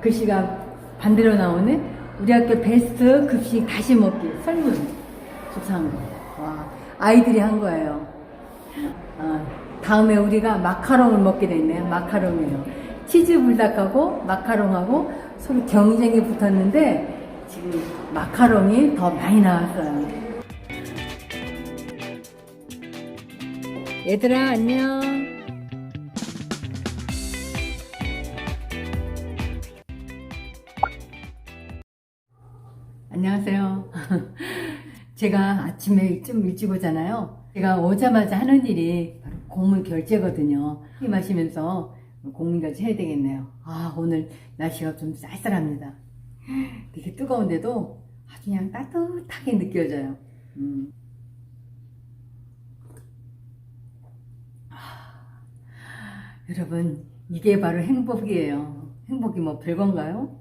글씨가 반대로 나오네. 우리 학교 베스트 급식 다시 먹기 설문 수상. 와, 아이들이 한 거예요. 아, 다음에 우리가 마카롱을 먹게 됐네요. 마카롱이에요. 치즈 불닭하고 마카롱하고 서로 경쟁이 붙었는데 지금 마카롱이 더 많이 나왔어요. 얘들아 안녕. 안녕하세요. 제가 아침에 좀 일찍 오잖아요. 제가 오자마자 하는 일이 바로 공문 결제거든요. 이 마시면서 공문 결제 해야 되겠네요. 아, 오늘 날씨가 좀 쌀쌀합니다. 되게 뜨거운데도 아주 그냥 따뜻하게 느껴져요. 음. 아, 여러분, 이게 바로 행복이에요. 행복이 뭐 별건가요?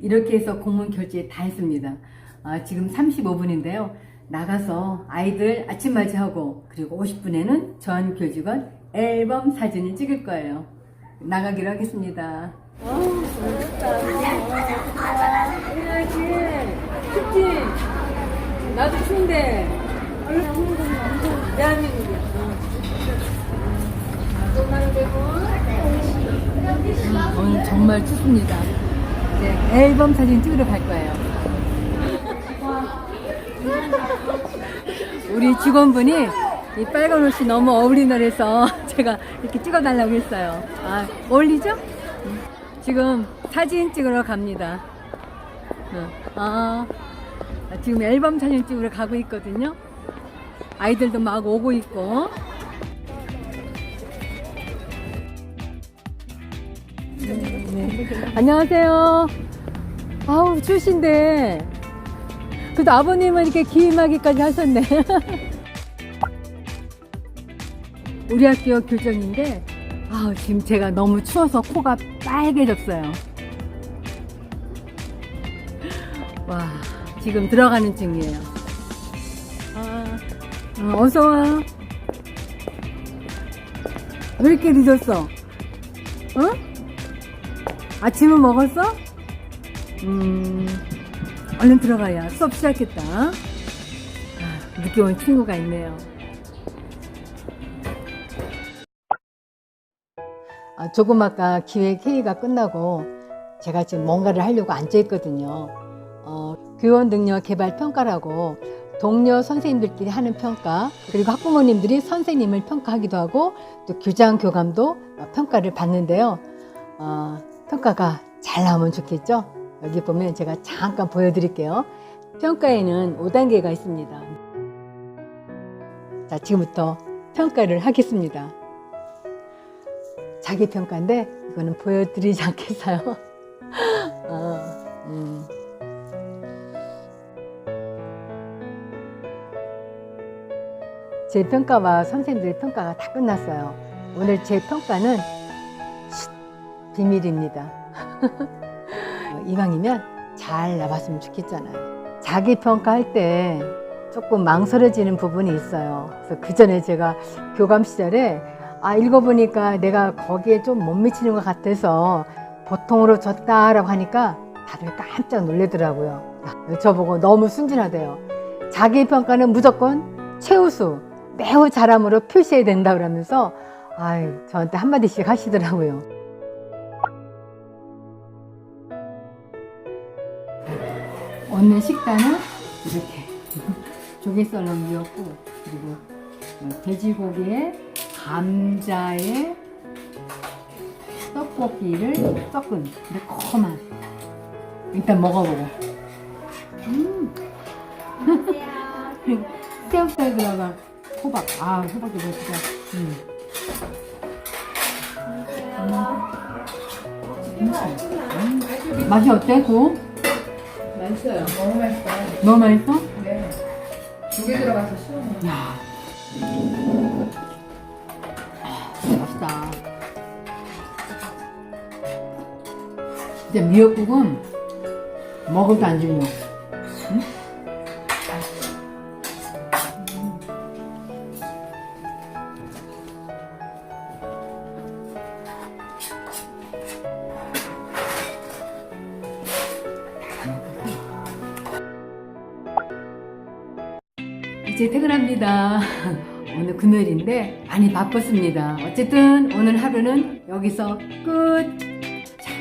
이렇게 해서 공문 결제 다 했습니다. 아, 지금 35분인데요. 나가서 아이들 아침 맞이하고 그리고 50분에는 전 교직원 앨범 사진을 찍을 거예요. 나가기로 하겠습니다. 춥지? 나도 추운데. 대한민국이야. 음, 오늘 정말 춥습니다. 이제 앨범 사진 찍으러 갈 거예요. 우리 직원분이 이 빨간 옷이 너무 어울리더래서 제가 이렇게 찍어달라고 했어요. 아, 어울리죠? 음. 지금 사진 찍으러 갑니다. 어, 아, 지금 앨범 사진 찍으러 가고 있거든요. 아이들도 막 오고 있고. 네. 안녕하세요. 아우, 추우신데. 그래도 아버님은 이렇게 기임하기까지 하셨네. 우리 학교 교정인데, 아 지금 제가 너무 추워서 코가 빨개졌어요. 와, 지금 들어가는 중이에요. 아, 어, 어서와. 왜 이렇게 늦었어? 어? 아침은 먹었어? 음, 얼른 들어가야 수업 시작했다. 아, 늦게 온 친구가 있네요. 아, 조금 아까 기획 회의가 끝나고 제가 지금 뭔가를 하려고 앉아있거든요. 어, 교원 능력 개발 평가라고 동료 선생님들끼리 하는 평가, 그리고 학부모님들이 선생님을 평가하기도 하고 또 교장, 교감도 평가를 받는데요. 어, 평가가 잘 나오면 좋겠죠? 여기 보면 제가 잠깐 보여드릴게요. 평가에는 5단계가 있습니다. 자, 지금부터 평가를 하겠습니다. 자기 평가인데 이거는 보여드리지 않겠어요. 어, 음. 제 평가와 선생님들의 평가가 다 끝났어요. 오늘 제 평가는 쉿, 비밀입니다. 어, 이왕이면 잘 나왔으면 좋겠잖아요. 자기 평가할 때 조금 망설여지는 부분이 있어요. 그래서 그 전에 제가 교감 시절에 아, 읽어보니까 내가 거기에 좀 못 미치는 것 같아서 보통으로 줬다라고 하니까 다들 깜짝 놀래더라고요. 아, 저보고 너무 순진하대요. 자기 평가는 무조건 최우수, 매우 잘함으로 표시해야 된다 그러면서 아이, 저한테 한마디씩 하시더라고요. 오늘 식단은 이렇게 조개썰렁이었고 그리고 돼지고기에 감자에 떡볶이를 섞은 매콤한 일단 먹어보고 음. 새우살 들어간 호박 아 호박이 맛있다 음. 음. 음. 맛이 어때 구? 맛있어요. 너무 맛있어요. 너무 맛있어? 네. 두개 들어가서 시원해요. 야 맛있다 진짜 미역국은 먹어도 안 질려 응? 이제 퇴근합니다. 오늘 금요일인데 많이 바빴습니다. 어쨌든 오늘 하루는 여기서 끝. 자.